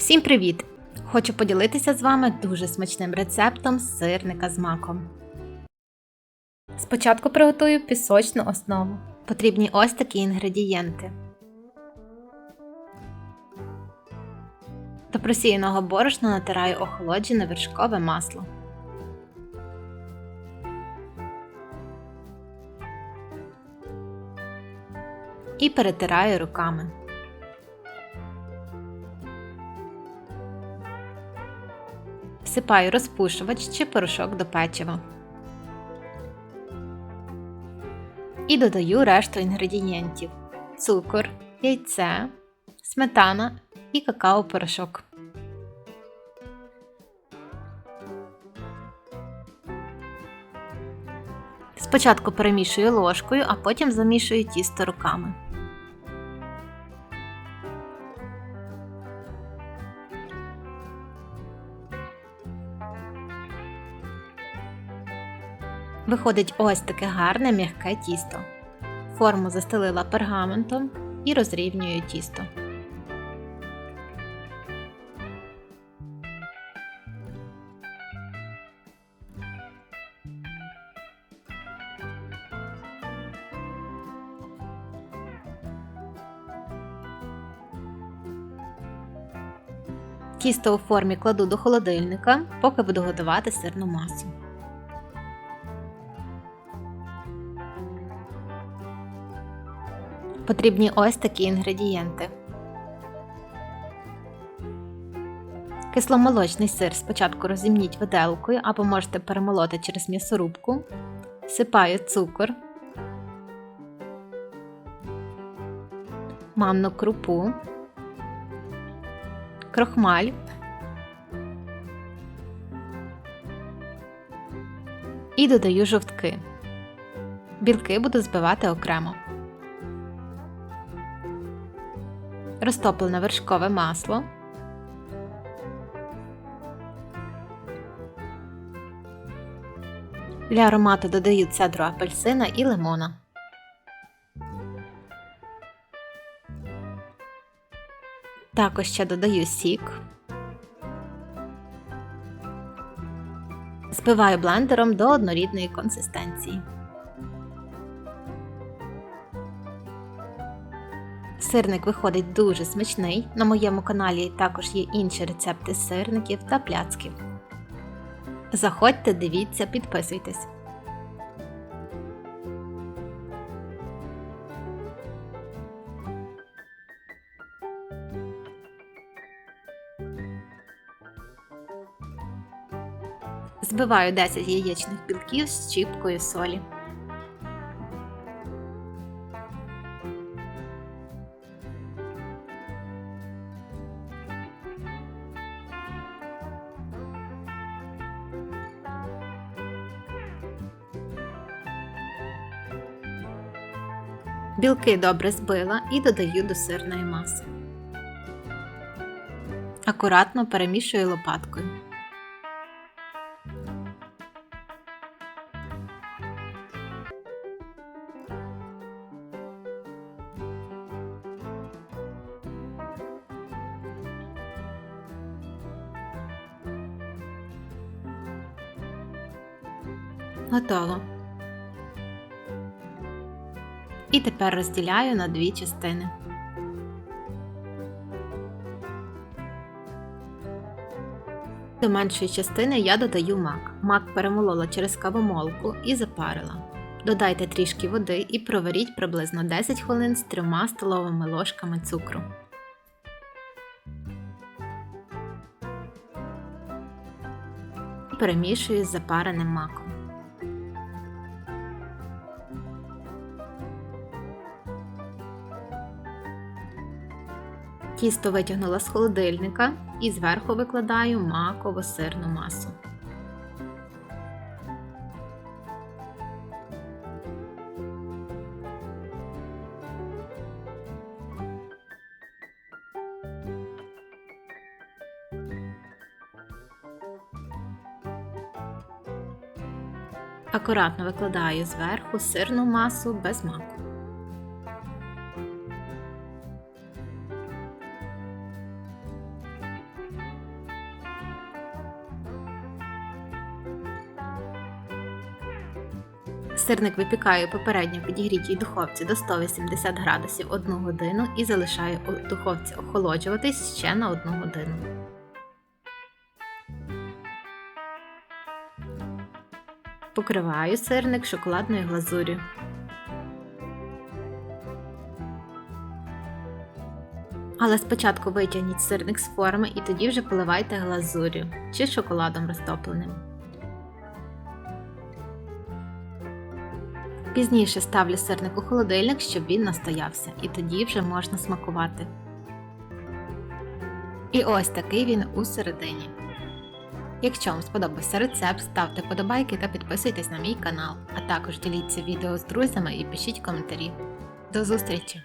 Всім привіт! Хочу поділитися з вами дуже смачним рецептом сирника з маком. Спочатку приготую пісочну основу. Потрібні ось такі інгредієнти. До просіяного борошна натираю охолоджене вершкове масло. І перетираю руками. Всипаю розпушувач чи порошок до печива. І додаю решту інгредієнтів: цукор, яйце, сметана і какао-порошок. Спочатку перемішую ложкою, а потім замішую тісто руками. Виходить ось таке гарне м'яке тісто. Форму застелила пергаментом і розрівнюю тісто. Тісто у формі кладу до холодильника, поки буду готувати сирну масу. Потрібні ось такі інгредієнти. Кисломолочний сир спочатку розімніть виделкою або можете перемолоти через м'ясорубку. Сипаю цукор, манну крупу, крохмаль, і додаю жовтки. Білки буду збивати окремо. Розтоплене вершкове масло, для аромату додаю цедру апельсина і лимона. Також ще додаю сік. Збиваю блендером до однорідної консистенції. Сирник виходить дуже смачний. На моєму каналі також є інші рецепти сирників та пляцків. Заходьте, дивіться, підписуйтесь. Збиваю 10 яєчних білків з чіпкою солі. Білки добре збила і додаю до сирної маси. Акуратно перемішую лопаткою. Готово. І тепер розділяю на дві частини. До меншої частини я додаю мак. Мак перемолола через кавомолку і запарила. Додайте трішки води і проваріть приблизно 10 хвилин з 3 столовими ложками цукру. Перемішую з запареним маком. Тісто витягнула з холодильника і зверху викладаю маково сирну масу. Акуратно викладаю зверху сирну масу без маку. Сирник випікаю попередньо підігрітій духовці до 180 градусів 1 годину і залишаю у духовці охолоджуватись ще на 1 годину. Покриваю сирник шоколадною глазур'ю. Але спочатку витягніть сирник з форми і тоді вже поливайте глазур'ю чи шоколадом розтопленим. Пізніше ставлю сирник у холодильник, щоб він настоявся, і тоді вже можна смакувати. І ось такий він у середині. Якщо вам сподобався рецепт, ставте подобайки та підписуйтесь на мій канал, а також діліться відео з друзями і пишіть коментарі. До зустрічі!